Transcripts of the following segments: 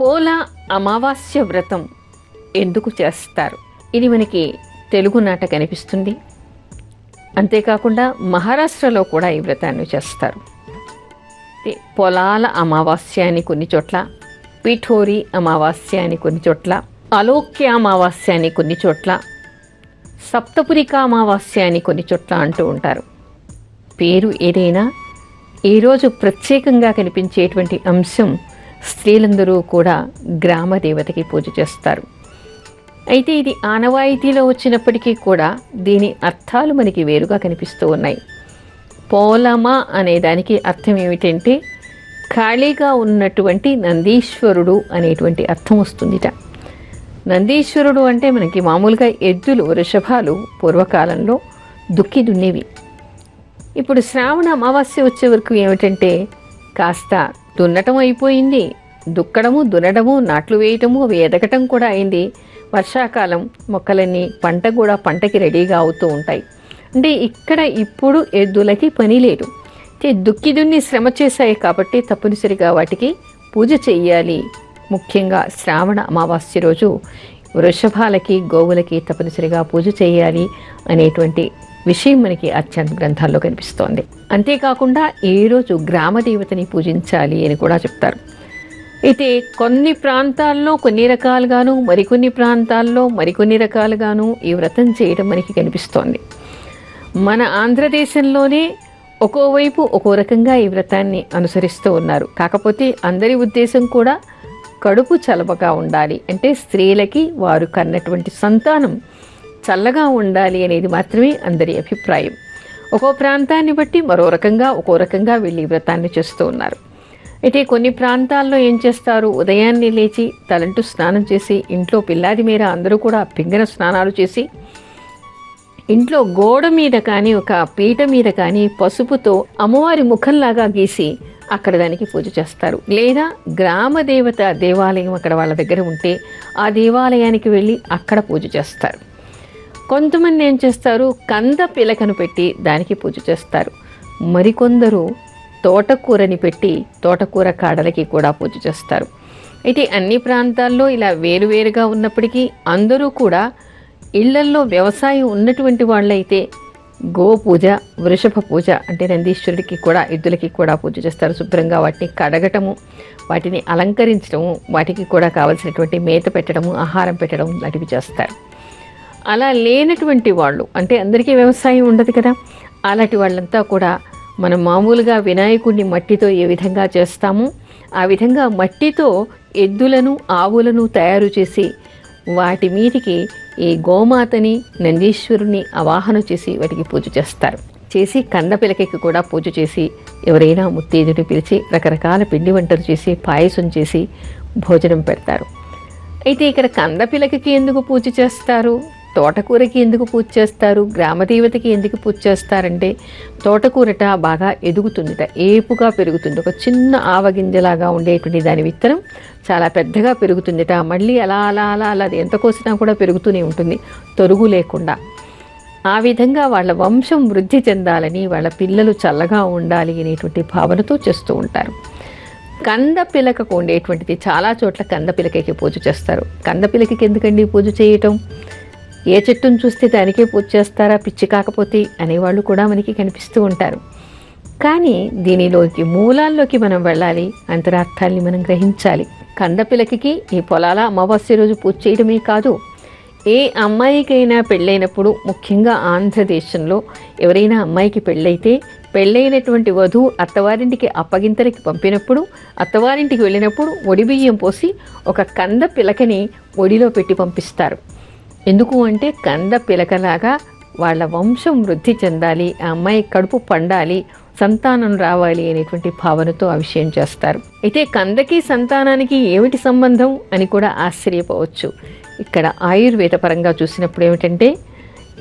పోల అమావాస్య వ్రతం ఎందుకు చేస్తారు? ఇది మనకి తెలుగు నాట కనిపిస్తుంది. అంతేకాకుండా మహారాష్ట్రలో కూడా ఈ వ్రతాన్ని చేస్తారు. పొలాల అమావాస్య అని కొన్ని చోట్ల పిఠోరి అమావాస్య అని కొన్ని చోట్ల అలోక్య అమావాస్య అని కొన్ని చోట్ల సప్తపురిక అమావాస్య అని కొన్ని చోట్ల అంటూ ఉంటారు. పేరు ఏదైనా ఈరోజు ప్రత్యేకంగా కనిపించేటువంటి అంశం స్త్రీలందరూ కూడా గ్రామ దేవతకి పూజ చేస్తారు. అయితే ఇది ఆనవాయితీలో వచ్చినప్పటికీ కూడా దీని అర్థాలు మనకి వేరుగా కనిపిస్తూ ఉన్నాయి. పోలమ అనే దానికి అర్థం ఏమిటంటే ఖాళీగా ఉన్నటువంటి నందీశ్వరుడు అనేటువంటి అర్థం వస్తుందిట. నందీశ్వరుడు అంటే మనకి మామూలుగా ఎద్దులు వృషభాలు పూర్వకాలంలో దుక్కి దున్నేవి ఇప్పుడు శ్రావణ అమావాస్య వచ్చే వరకు ఏమిటంటే కాస్త దున్నటం అయిపోయింది. దుక్కడము దున్నడము నాట్లు వేయటము అవి ఎదగటం కూడా అయింది. వర్షాకాలం మొక్కలన్నీ పంట కూడా పంటకి రెడీగా అవుతూ ఉంటాయి. అంటే ఇక్కడ ఇప్పుడు ఎద్దులకి పని లేదు. దుక్కి దున్ని శ్రమ చేశాయి కాబట్టి తప్పనిసరిగా వాటికి పూజ చెయ్యాలి. ముఖ్యంగా శ్రావణ అమావాస్య రోజు వృషభాలకి గోవులకి తప్పనిసరిగా పూజ చేయాలి అనేటువంటి విషయం మనకి అత్యంత గ్రంథాల్లో కనిపిస్తోంది. అంతేకాకుండా ఏ రోజు గ్రామ దేవతని పూజించాలి అని కూడా చెప్తారు. అయితే కొన్ని ప్రాంతాల్లో కొన్ని రకాలుగాను మరికొన్ని ప్రాంతాల్లో మరికొన్ని రకాలుగాను ఈ వ్రతం చేయడం మనకి కనిపిస్తోంది. మన ఆంధ్రదేశంలోనే ఒక్కోవైపు ఒక్కో రకంగా ఈ వ్రతాన్ని అనుసరిస్తూ ఉన్నారు. కాకపోతే అందరి ఉద్దేశం కూడా కడుపు చలవగా ఉండాలి. అంటే స్త్రీలకి వారు కన్నటువంటి సంతానం చల్లగా ఉండాలి అనేది మాత్రమే అందరి అభిప్రాయం. ఒక్కో ప్రాంతాన్ని బట్టి మరో రకంగా ఒక్కో రకంగా వీళ్ళు ఈ వ్రతాన్ని చేస్తూ ఉన్నారు. అయితే కొన్ని ప్రాంతాల్లో ఏం చేస్తారు? ఉదయాన్నే లేచి తలంటూ స్నానం చేసి ఇంట్లో పిల్లాది మీద అందరూ కూడా పింగన స్నానాలు చేసి ఇంట్లో గోడ మీద కానీ ఒక పీట మీద కానీ పసుపుతో అమ్మవారి ముఖంలాగా గీసి అక్కడ దానికి పూజ చేస్తారు. లేదా గ్రామ దేవత దేవాలయం అక్కడ వాళ్ళ దగ్గర ఉంటే ఆ దేవాలయానికి వెళ్ళి అక్కడ పూజ చేస్తారు. కొంతమంది ఏం చేస్తారు? కంద పిలకను పెట్టి దానికి పూజ చేస్తారు. మరికొందరు తోటకూరని పెట్టి తోటకూర కాడలకి కూడా పూజ చేస్తారు. అయితే అన్ని ప్రాంతాల్లో ఇలా వేరువేరుగా ఉన్నప్పటికీ అందరూ కూడా ఇళ్ళల్లో వ్యవసాయం ఉన్నటువంటి వాళ్ళైతే గో పూజ వృషభ పూజ అంటే నందీశ్వరుడికి కూడా ఎద్దులకి కూడా పూజ చేస్తారు. శుభ్రంగా వాటిని కడగటము వాటిని అలంకరించడము వాటికి కూడా కావలసినటువంటి మేత పెట్టడము ఆహారం పెట్టడం లాంటివి చేస్తారు. అలా లేనటువంటి వాళ్ళు అంటే అందరికీ వ్యవసాయం ఉండదు కదా అలాంటి వాళ్ళంతా కూడా మనం మామూలుగా వినాయకుడిని మట్టితో ఏ విధంగా చేస్తామో? ఆ విధంగా మట్టితో ఎద్దులను ఆవులను తయారు చేసి వాటి మీదికి ఈ గోమాతని నందీశ్వరుని అవాహన చేసి వాటికి పూజ చేస్తారు. చేసి కంద పిలకకి కూడా పూజ చేసి ఎవరైనా ముత్తేదుని పిలిచి రకరకాల పిండి వంటలు చేసి పాయసం చేసి భోజనం పెడతారు. అయితే ఇక్కడ కంద పిలకకి ఎందుకు పూజ చేస్తారు? తోటకూరకి ఎందుకు పూజ చేస్తారు? గ్రామదేవతకి ఎందుకు పూజ చేస్తారంటే తోటకూరట బాగా ఎదుగుతుందిట ఏపుగా పెరుగుతుంది. ఒక చిన్న ఆవగింజలాగా ఉండేటువంటి దాని విత్తనం చాలా పెద్దగా పెరుగుతుందిట. మళ్ళీ అలా అలా అలా అలా అది ఎంత కోసినా కూడా పెరుగుతూనే ఉంటుంది తొరుగు లేకుండా. ఆ విధంగా వాళ్ళ వంశం వృద్ధి చెందాలని వాళ్ళ పిల్లలు చల్లగా ఉండాలి అనేటువంటి భావనతో చేస్తూ ఉంటారు. కంద పిలకకు ఉండేటువంటిది చాలా చోట్ల కంద పిలకకి పూజ చేస్తారు. కంద పిలకకి ఎందుకండి పూజ చేయటం? ఏ చెట్టును చూస్తే దానికే పూజ చేస్తారా పిచ్చి కాకపోతే అనేవాళ్ళు కూడా మనకి కనిపిస్తూ ఉంటారు. కానీ దీనిలోకి మూలాల్లోకి మనం వెళ్ళాలి అంతరార్థాల్ని మనం గ్రహించాలి. కంద పిలకకి ఈ పొలాల అమావాస్య రోజు పూజ చేయడమే కాదు ఏ అమ్మాయికైనా పెళ్ళైనప్పుడు ముఖ్యంగా ఆంధ్రదేశంలో ఎవరైనా అమ్మాయికి పెళ్ళైతే పెళ్ళైనటువంటి వధువు అత్తవారింటికి అప్పగింతలకి పంపినప్పుడు అత్తవారింటికి వెళ్ళినప్పుడు ఒడి బియ్యం పోసి ఒక కంద పిలకని ఒడిలో పెట్టి పంపిస్తారు. ఎందుకు అంటే కంద పిలకలాగా వాళ్ళ వంశం వృద్ధి చెందాలి ఆ అమ్మాయి కడుపు పండాలి సంతానం రావాలి అనేటువంటి భావనతో అవిషయం చేస్తారు. అయితే కందకి సంతానానికి ఏమిటి సంబంధం అని కూడా ఆశ్చర్యపోవచ్చు. ఇక్కడ ఆయుర్వేద పరంగా చూసినప్పుడు ఏమిటంటే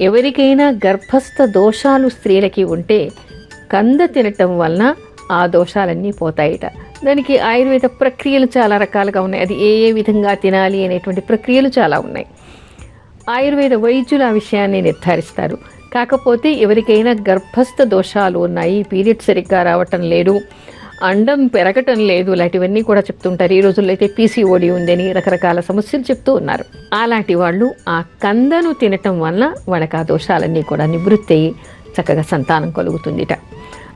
ఎవరికైనా గర్భస్థ దోషాలు స్త్రీలకి ఉంటే కంద తినటం వలన ఆ దోషాలన్నీ పోతాయిట. దానికి ఆయుర్వేద ప్రక్రియలు చాలా రకాలుగా ఉన్నాయి. అది ఏ ఏ విధంగా తినాలి అనేటువంటి ప్రక్రియలు చాలా ఉన్నాయి. ఆయుర్వేద వైద్యులు ఆ విషయాన్ని నిర్ధారిస్తారు. కాకపోతే ఎవరికైనా గర్భస్థ దోషాలు ఉన్నాయి పీరియడ్ సరిగ్గా రావటం లేదు అండం పెరగటం లేదు ఇలాంటివన్నీ కూడా చెప్తుంటారు. ఈ రోజుల్లో అయితే పీసీఓడి ఉందని రకరకాల సమస్యలు చెప్తూ ఉన్నారు. అలాంటి వాళ్ళు ఆ కందను తినటం వల్ల వాళ్ళకి ఆ దోషాలన్నీ కూడా నివృత్తి అయ్యి చక్కగా సంతానం కలుగుతుందిట.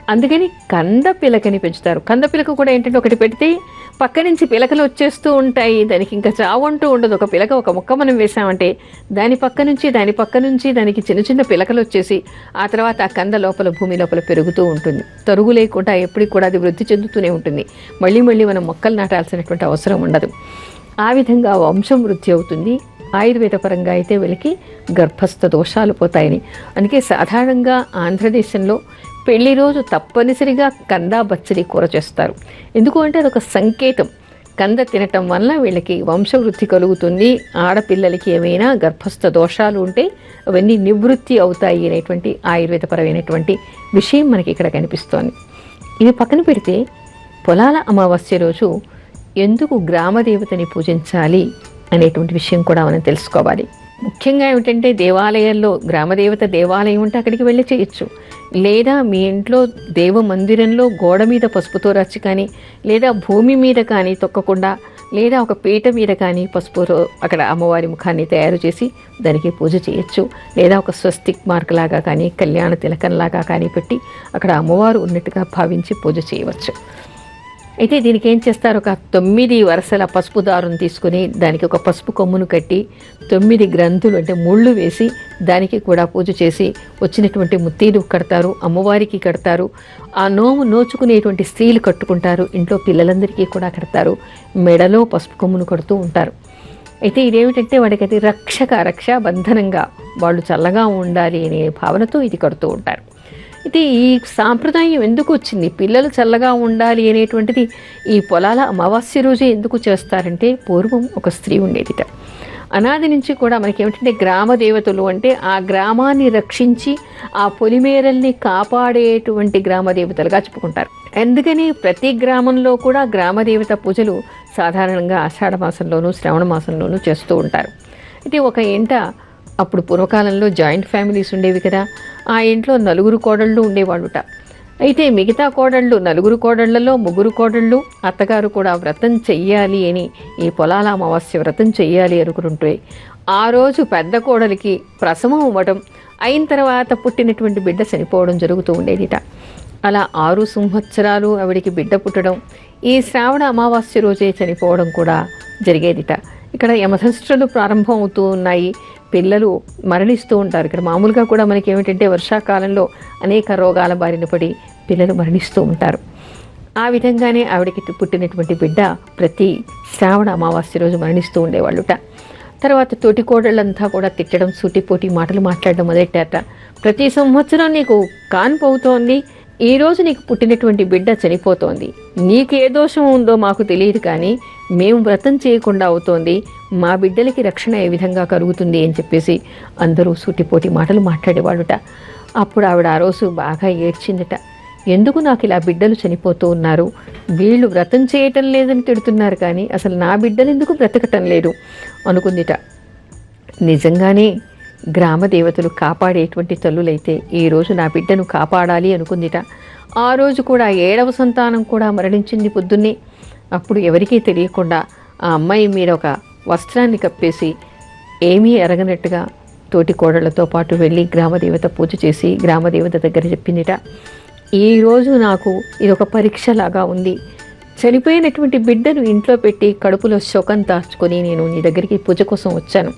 అందుకని కంద పిలకని పెంచుతారు. కంద పిలక కూడా ఏంటంటే ఒకటి పెడితే పక్క నుంచి పిలకలు వచ్చేస్తూ ఉంటాయి. దానికి ఇంకా చావంటూ ఉండదు. ఒక పిలక ఒక మొక్క మనం వేసామంటే దాని పక్క నుంచి దాని పక్క నుంచి దానికి చిన్న చిన్న పిలకలు వచ్చేసి ఆ తర్వాత ఆ కంద లోపల భూమి లోపల పెరుగుతూ ఉంటుంది. తరుగు లేకుండా ఎప్పటికి కూడా అది వృద్ధి చెందుతూనే ఉంటుంది. మళ్ళీ మళ్ళీ మనం మొక్కలు నాటాల్సినటువంటి అవసరం ఉండదు. ఆ విధంగా వంశం వృద్ధి అవుతుంది. ఆయుర్వేద పరంగా అయితే వీళ్ళకి గర్భస్థ దోషాలు పోతాయని. అందుకే సాధారణంగా ఆంధ్రదేశంలో పెళ్ళి రోజు తప్పనిసరిగా కందా బచ్చలి కూర చేస్తారు. ఎందుకు అంటే అదొక సంకేతం. కంద తినటం వల్ల వీళ్ళకి వంశవృద్ధి కలుగుతుంది. ఆడపిల్లలకి ఏమైనా గర్భస్థ దోషాలు ఉంటే అవన్నీ నివృత్తి అవుతాయి అనేటువంటి ఆయుర్వేదపరమైనటువంటి విషయం మనకి ఇక్కడ కనిపిస్తోంది. ఇది పక్కన పెడితే పొలాల అమావాస్య రోజు ఎందుకు గ్రామదేవతని పూజించాలి అనేటువంటి విషయం కూడా మనం తెలుసుకోవాలి. ముఖ్యంగా ఏమిటంటే దేవాలయాల్లో గ్రామదేవత దేవాలయం ఉంటే అక్కడికి వెళ్ళి చేయొచ్చు. లేదా మీ ఇంట్లో దేవ మందిరంలో గోడ మీద పసుపుతో రచ్చి కానీ లేదా భూమి మీద కానీ తొక్కకుండా లేదా ఒక పీట మీద కానీ పసుపుతో అక్కడ అమ్మవారి ముఖాన్ని తయారు చేసి దానికి పూజ చేయొచ్చు. లేదా ఒక స్వస్తిక్ మార్క్ లాగా కానీ కళ్యాణ తిలకంలాగా కానీ పెట్టి అక్కడ అమ్మవారు ఉన్నట్టుగా భావించి పూజ చేయవచ్చు. అయితే దీనికి ఏం చేస్తారు? ఒక తొమ్మిది వరుసల పసుపు దారం తీసుకుని దానికి ఒక పసుపు కొమ్మును కట్టి తొమ్మిది గ్రంథులు అంటే ముళ్ళు వేసి దానికి కూడా పూజ చేసి వచ్చినటువంటి ముత్తీలు కడతారు అమ్మవారికి కడతారు. ఆ నోము నోచుకునేటువంటి స్త్రీలు కట్టుకుంటారు ఇంట్లో పిల్లలందరికీ కూడా కడతారు మెడలో పసుపు కొమ్మును కడుతూ ఉంటారు. అయితే ఇదేమిటంటే వాడికి అది రక్షక రక్షా బంధనంగా వాళ్ళు చల్లగా ఉండాలి అనే భావనతో ఇది కడుతూ ఉంటారు. అయితే ఈ సాంప్రదాయం ఎందుకు వచ్చింది? పిల్లలు చల్లగా ఉండాలి అనేటువంటిది ఈ పొలాల అమావాస్య రోజే ఎందుకు చేస్తారంటే పూర్వం ఒక స్త్రీ ఉండేదిట. అనాది నుంచి కూడా మనకి ఏమిటంటే గ్రామ దేవతలు అంటే ఆ గ్రామాన్ని రక్షించి ఆ పొలిమేరల్ని కాపాడేటువంటి గ్రామ దేవతలుగా చెప్పుకుంటారు. అందుకని ప్రతి గ్రామంలో కూడా గ్రామదేవత పూజలు సాధారణంగా ఆషాఢ మాసంలోనూ శ్రావణ మాసంలోనూ చేస్తూ ఉంటారు. అయితే ఒక ఇంట అప్పుడు పూర్వకాలంలో జాయింట్ ఫ్యామిలీస్ ఉండేవి కదా. ఆ ఇంట్లో నలుగురు కోడళ్ళు ఉండేవాళ్ళుట. అయితే మిగతా కోడళ్ళు నలుగురు కోడళ్ళలో ముగ్గురు కోడళ్ళు అత్తగారు కూడా వ్రతం చెయ్యాలి అని ఈ పొలాల అమావాస్య వ్రతం చెయ్యాలి అనుకుంటుంటే ఆ రోజు పెద్ద కోడలికి ప్రసవం అవ్వడం అయిన తర్వాత పుట్టినటువంటి బిడ్డ చనిపోవడం జరుగుతూ ఉండేదిట. అలా ఆరు సంవత్సరాలు ఆవిడికి బిడ్డ పుట్టడం ఈ శ్రావణ అమావాస్య రోజే చనిపోవడం కూడా జరిగేదిట. ఇక్కడ యమధంష్ట్రలు ప్రారంభం అవుతూ ఉన్నాయి. పిల్లలు మరణిస్తూ ఉంటారు. ఇక్కడ మామూలుగా కూడా మనకి ఏమిటంటే వర్షాకాలంలో అనేక రోగాల బారిన పడి పిల్లలు మరణిస్తూ ఉంటారు. ఆ విధంగానే ఆవిడకి పుట్టినటువంటి బిడ్డ ప్రతి శ్రావణ అమావాస్య రోజు మరణిస్తూ ఉండేవాళ్ళుట. తర్వాత తోటి కోడళ్ళంతా కూడా తిట్టడం సూటిపోటి మాటలు మాట్లాడడం మొదలెట్టారట. ప్రతి సంవత్సరం నీకు కాన్పు అవుతోంది ఈ రోజు నీకు పుట్టినటువంటి బిడ్డ చనిపోతోంది. నీకే దోషం ఉందో మాకు తెలియదు కానీ మేము వ్రతం చేయకుండా అవుతోంది. మా బిడ్డలకి రక్షణ ఏ విధంగా కలుగుతుంది అని చెప్పేసి అందరూ సూటిపోటి మాటలు మాట్లాడేవాడుట అప్పుడు ఆవిడ ఆ రోజు బాగా ఏడ్చిందట. ఎందుకు నాకు ఇలా బిడ్డలు చనిపోతూ ఉన్నారు? వీళ్ళు వ్రతం చేయటం లేదని తిడుతున్నారు కానీ అసలు నా బిడ్డలు ఎందుకు బ్రతకటం లేదు? అనుకుందిట. నిజంగానే గ్రామ దేవతలు కాపాడేటువంటి తల్లులైతే ఈరోజు నా బిడ్డను కాపాడాలి అనుకుందిట. ఆ రోజు కూడా ఏడవ సంతానం కూడా మరణించింది పొద్దున్నే. అప్పుడు ఎవరికీ తెలియకుండా ఆ అమ్మాయి మీద ఒక వస్త్రాన్ని కప్పేసి ఏమీ ఎరగనట్టుగా తోటి కోడళ్ళతో పాటు వెళ్ళి గ్రామదేవత పూజ చేసి గ్రామదేవత దగ్గర చెప్పిందిట. ఈరోజు నాకు ఇది ఒక పరీక్షలాగా ఉంది. చనిపోయినటువంటి బిడ్డను ఇంట్లో పెట్టి కడుపులో శోకం దాచుకొని నేను నీ దగ్గరికి పూజ కోసం వచ్చాను.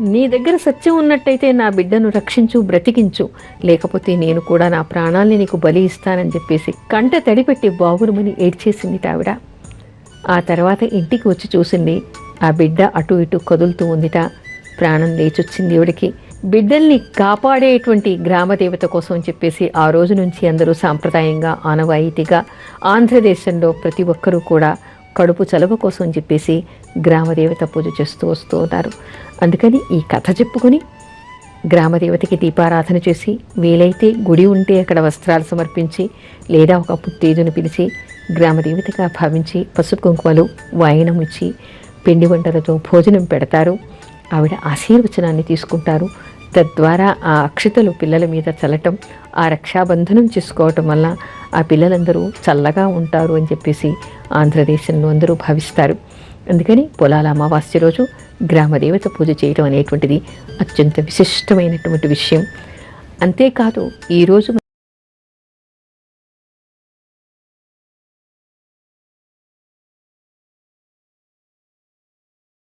నీ దగ్గర సత్యం ఉన్నట్టయితే నా బిడ్డను రక్షించు బ్రతికించు. లేకపోతే నేను కూడా నా ప్రాణాల్ని నీకు బలి ఇస్తానని చెప్పేసి కంట తడిపెట్టి బావురుమని ఏడ్చేసింది ఆవిడ ఆ తర్వాత ఇంటికి వచ్చి చూసింది ఆ బిడ్డ అటు ఇటు కదులుతూ ఉందిట. ప్రాణం లేచొచ్చింది ఆవిడకి బిడ్డల్ని కాపాడేటువంటి గ్రామదేవత కోసం చెప్పేసి ఆ రోజు నుంచి అందరూ సాంప్రదాయంగా ఆనవాయితీగా ఆంధ్రదేశంలో ప్రతి ఒక్కరూ కూడా కడుపు చలవ కోసం చెప్పేసి గ్రామదేవత పూజ చేస్తూ వస్తూ ఉన్నారు. అందుకని ఈ కథ చెప్పుకొని గ్రామదేవతకి దీపారాధన చేసి వీలైతే గుడి ఉంటే అక్కడ వస్త్రాలు సమర్పించి లేదా ఒక పుత్తేజును పిలిచి గ్రామదేవతగా భావించి పసుపు కుంకుమలు వాయనం ఇచ్చి పిండి వంటలతో భోజనం పెడతారు. ఆవిడ ఆశీర్వచనాన్ని తీసుకుంటారు. తద్వారా ఆ అక్షతలు పిల్లల మీద చల్లటం ఆ రక్షాబంధనం చేసుకోవటం వల్ల ఆ పిల్లలందరూ చల్లగా ఉంటారు అని చెప్పేసి ఆంధ్రదేశంలో అందరూ భావిస్తారు. అందుకని పొలాల అమావాస్య రోజు గ్రామదేవత పూజ చేయడం అనేటువంటిది అత్యంత విశిష్టమైనటువంటి విషయం. అంతేకాదు ఈరోజు